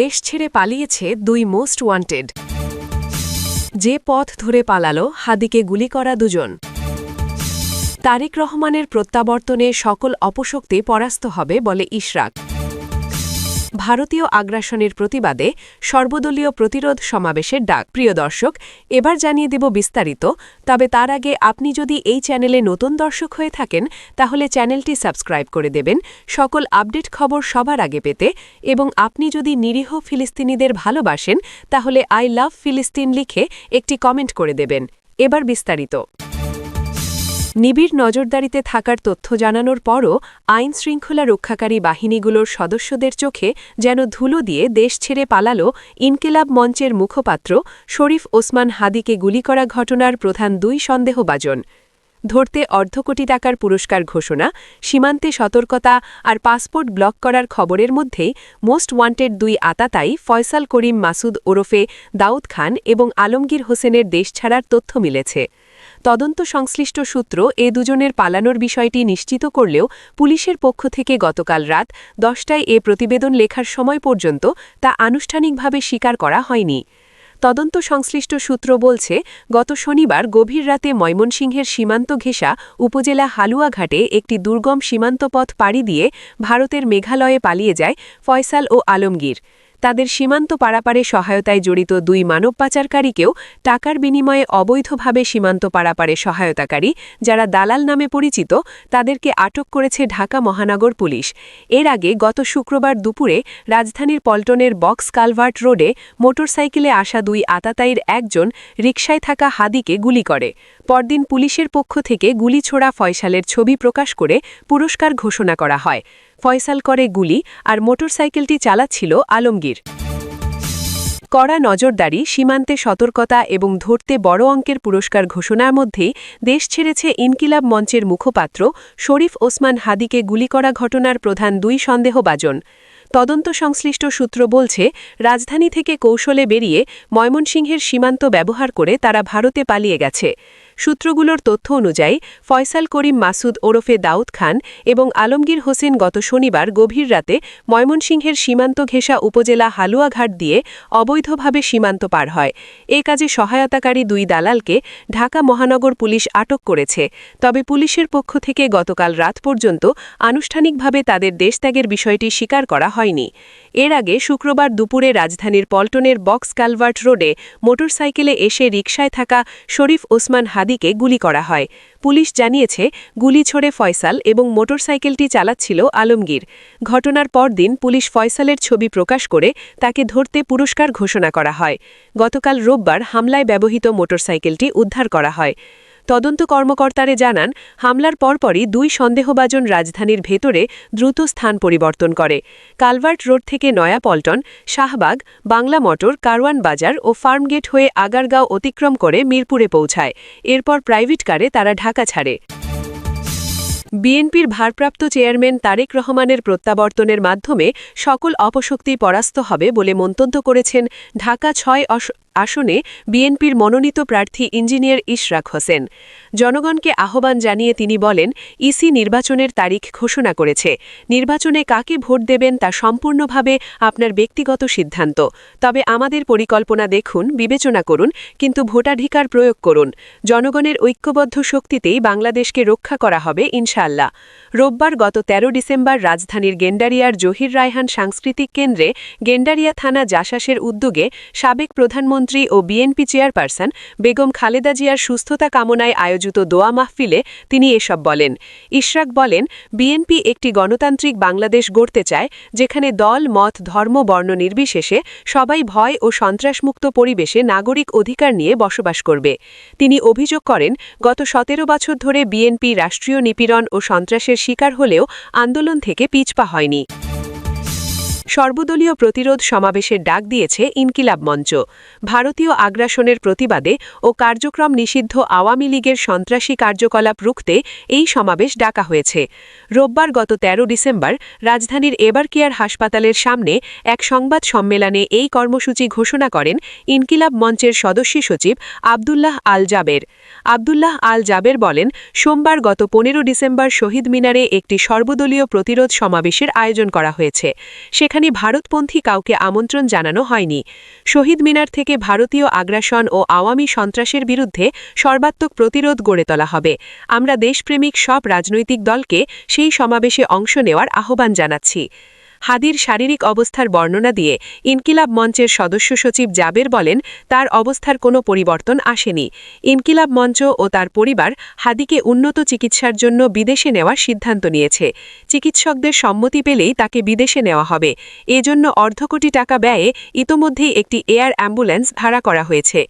দেশ ছেড়ে পালিয়েছে দুই মোস্ট ওয়ান্টেড। যে পথ ধরে পালালো, হাদিকে গুলি করা দুজন। তারিক রহমানের প্রত্যাবর্তনে সকল অপশক্তি পরাস্ত হবে বলে ইশরাক। ভারতীয় আগ্রাসনের প্রতিবাদে সর্বদলীয় প্রতিরোধ সমাবেশের ডাক। প্রিয় দর্শক, এবার জানিয়ে দেব বিস্তারিত, তবে তার আগে আপনি যদি এই চ্যানেলে নতুন দর্শক হয়ে থাকেন, তাহলে চ্যানেলটি সাবস্ক্রাইব করে দেবেন। সকল আপডেট খবর সবার আগে পেতে এবং আপনি যদি নিরীহ ফিলিস্তিনিদের ভালোবাসেন, তাহলে আই লাভ ফিলিস্তিন লিখে একটি কমেন্ট করে দেবেন। এবার বিস্তারিত। নিবিড় নজরদারিতে থাকার তথ্য জানানোর পরও আইন শৃঙ্খলা রক্ষাকারী বাহিনীগুলোর সদস্যদের চোখে যেন ধুলো দিয়ে দেশ ছেড়ে পালালো ইনকিলাব মঞ্চের মুখপাত্র শরীফ ওসমান হাদিকে গুলি করা ঘটনার প্রধান দুই সন্দেহবাজন ধরতে অর্ধকোটি টাকার পুরস্কার ঘোষণা, সীমান্তে সতর্কতা আর পাসপোর্ট ব্লক করার খবরের মধ্যেই মোস্ট ওয়ান্টেড দুই আতাতাই ফয়সাল করিম মাসুদ ওরফে দাউদ খান এবং আলমগীর হোসেনের দেশ ছাড়ার তথ্য মিলেছে। তদন্ত সংশ্লিষ্ট সূত্র এ দুজনের পালানোর বিষয়টি নিশ্চিত করলেও পুলিশের পক্ষ থেকে গতকাল রাত দশটায় এ প্রতিবেদন লেখার সময় পর্যন্ত তা আনুষ্ঠানিকভাবে স্বীকার করা হয়নি। তদন্ত সংশ্লিষ্ট সূত্র বলছে, গত শনিবার গভীর রাতে ময়মনসিংহের সীমান্ত ঘেঁষা উপজেলা হালুয়াঘাটে একটি দুর্গম সীমান্তপথ পাড়ি দিয়ে ভারতের মেঘালয়ে পালিয়ে যায় ফয়সাল ও আলমগীর। তাদের সীমান্ত পারাপারে সহায়তায় জড়িত দুই মানব পাচারকারীকেও টাকার বিনিময়ে অবৈধভাবে সীমান্ত পারাপারে সহায়তাকারী, যারা দালাল নামে পরিচিত, তাদেরকে আটক করেছে ঢাকা মহানগর পুলিশ। এর আগে গত শুক্রবার দুপুরে রাজধানীর পল্টনের বক্স কালভার্ট রোডে মোটরসাইকেলে আসা দুই আতাতাইয়ের একজন রিকশায় থাকা হাদিকে গুলি করে। পরদিন পুলিশের পক্ষ থেকে গুলি ছোড়া ফয়সালের ছবি প্রকাশ করে পুরস্কার ঘোষণা করা হয়। ফয়সাল করে গুলি আর মোটরসাইকেলটি চালাচ্ছিল আলমগীর। কড়া নজরদারি, সীমান্তে সতর্কতা এবং ধরতে বড় অঙ্কের পুরস্কার ঘোষণার মধ্যেই দেশ ছেড়েছে ইনকিলাব মঞ্চের মুখপাত্র শরীফ ওসমান হাদিকে গুলি করা ঘটনার প্রধান দুই সন্দেহবাজন তদন্ত সংশ্লিষ্ট সূত্র বলছে, রাজধানী থেকে কৌশলে বেরিয়ে ময়মনসিংহের সীমান্ত ব্যবহার করে তারা ভারতে পালিয়ে গেছে। সূত্রগুলোর তথ্য অনুযায়ী, ফয়সাল করিম মাসুদ ওরফে দাউদ খান এবং আলমগীর হোসেন গত শনিবার গভীর রাতে ময়মনসিংহের সীমান্ত ঘেঁষা উপজেলা হালুয়াঘাট দিয়ে অবৈধভাবে সীমান্ত পার হয়। এ কাজে সহায়তাকারী দুই দালালকে ঢাকা মহানগর পুলিশ আটক করেছে। তবে পুলিশের পক্ষ থেকে গতকাল রাত পর্যন্ত আনুষ্ঠানিকভাবে তাদের দেশত্যাগের বিষয়টি স্বীকার করা হয়নি। এর আগে শুক্রবার দুপুরে রাজধানীর পল্টনের বক্স কালভার্ট রোডে মোটরসাইকেলে এসে রিকশায় থাকা শরীফ ওসমান হাদিকে গুলি করা হয়। পুলিশ জানিয়েছে, গুলি ছড়ে ফয়সাল এবং মোটরসাইকেলটি চালাচ্ছিল আলমগীর। ঘটনার পরদিন পুলিশ ফয়সালের ছবি প্রকাশ করে তাকে ধরতে পুরস্কার ঘোষণা করা হয়। গতকাল রোববার হামলায় ব্যবহৃত মোটরসাইকেলটি উদ্ধার করা হয়। তদন্ত কর্মকর্তারে জানান, হামলার পরপরই দুই সন্দেহবাজন রাজধানীর ভেতরে দ্রুত স্থান পরিবর্তন করে। কালভার্ট রোড থেকে নয়াপল্টন শাহবাগ, বাংলা মোটর, কারওয়ান বাজার ও ফার্মগেট হয়ে আগারগাঁও অতিক্রম করে মিরপুরে পৌঁছায়। এরপর প্রাইভেট কারে তারা ঢাকা ছাড়ে। বিএনপির ভারপ্রাপ্ত চেয়ারম্যান তারেক রহমানের প্রত্যাবর্তনের মাধ্যমে সকল অপশক্তি পরাস্ত হবে বলে মন্তব্য করেছেন ঢাকা ছয় আসনে বিএনপির মনোনীত প্রার্থী ইঞ্জিনিয়ার ইশরাক হোসেন। জনগণকে আহ্বান জানিয়ে তিনি বলেন, ইসি নির্বাচনের তারিখ ঘোষণা করেছে। নির্বাচনে কাকে ভোট দেবেন তা সম্পূর্ণভাবে আপনার ব্যক্তিগত সিদ্ধান্ত। তবে আমাদের পরিকল্পনা দেখুন, বিবেচনা করুন, কিন্তু ভোটাধিকার প্রয়োগ করুন। জনগণের ঐক্যবদ্ধ শক্তিতেই বাংলাদেশকে রক্ষা করা হবে ইনশাল্লাহ রোববার গত ১৩ ডিসেম্বর রাজধানীর গেন্ডারিয়ার জহির রায়হান সাংস্কৃতিক কেন্দ্রে গেন্ডারিয়া থানা জাসাসের উদ্যোগে সাবেক প্রধানমন্ত্রী ও বিএনপি চেয়ারপারসন বেগম খালেদা জিয়ার সুস্থতা কামনায় আয়োজিত দোয়া মাহফিলে তিনি এসব বলেন। ইশরাক বলেন, বিএনপি একটি গণতান্ত্রিক বাংলাদেশ গড়তে চায়, যেখানে দল, মত, ধর্ম, বর্ণ নির্বিশেষে সবাই ভয় ও সন্ত্রাসমুক্ত পরিবেশে নাগরিক অধিকার নিয়ে বসবাস করবে। তিনি অভিযোগ করেন, গত সতেরো বছর ধরে বিএনপি রাষ্ট্রীয় নিপীড়ন ও সন্ত্রাসের শিকার হলেও আন্দোলন থেকে পিছপা হয়নি। সর্বদলীয় প্রতিরোধ সমাবেশের ডাক দিয়েছে ইনকিলাব মঞ্চ। ভারতীয় আগ্রাসনের প্রতিবাদে ও কার্যক্রম নিষিদ্ধ আওয়ামী লীগের সন্ত্রাসী কার্যকলাপ রুখতে এই সমাবেশ ডাকা হয়েছে। রোববার গত ১৩ ডিসেম্বর রাজধানীর এবারকেয়ার হাসপাতালের সামনে এক সংবাদ সম্মেলনে এই কর্মসূচি ঘোষণা করেন ইনকিলাব মঞ্চের সদস্য সচিব আবদুল্লাহ আল জাবের। আবদুল্লাহ আল জাবের বলেন, সোমবার গত পনেরো ডিসেম্বর শহীদ মিনারে একটি সর্বদলীয় প্রতিরোধ সমাবেশের আয়োজন করা হয়েছে। সেখানে সেখানে ভারতপন্থী কাউকে আমন্ত্রণ জানানো হয়নি। শহীদ মিনার থেকে ভারতীয় আগ্রাসন ও আওয়ামী সন্ত্রাসের বিরুদ্ধে সর্বাত্মক প্রতিরোধ গড়ে তোলা হবে। আমরা দেশপ্রেমিক সব রাজনৈতিক দলকে সেই সমাবেশে অংশ নেওয়ার আহ্বান জানাচ্ছি। হাদির শারীরিক অবস্থার বর্ণনা দিয়ে ইনকিলাব মঞ্চের সদস্য সচিব জাবের বলেন, তার অবস্থার কোনো পরিবর্তন আসেনি। ইনকিলাব মঞ্চ ও তার পরিবার হাদিকে উন্নত চিকিৎসার জন্য বিদেশে নেওয়ার সিদ্ধান্ত নিয়েছে। চিকিৎসকদের সম্মতি পেলেই তাকে বিদেশে নেওয়া হবে। এজন্য অর্ধ কোটি টাকা ব্যয়ে ইতোমধ্যেই একটি এয়ার অ্যাম্বুলেন্স ভাড়া করা হয়েছে।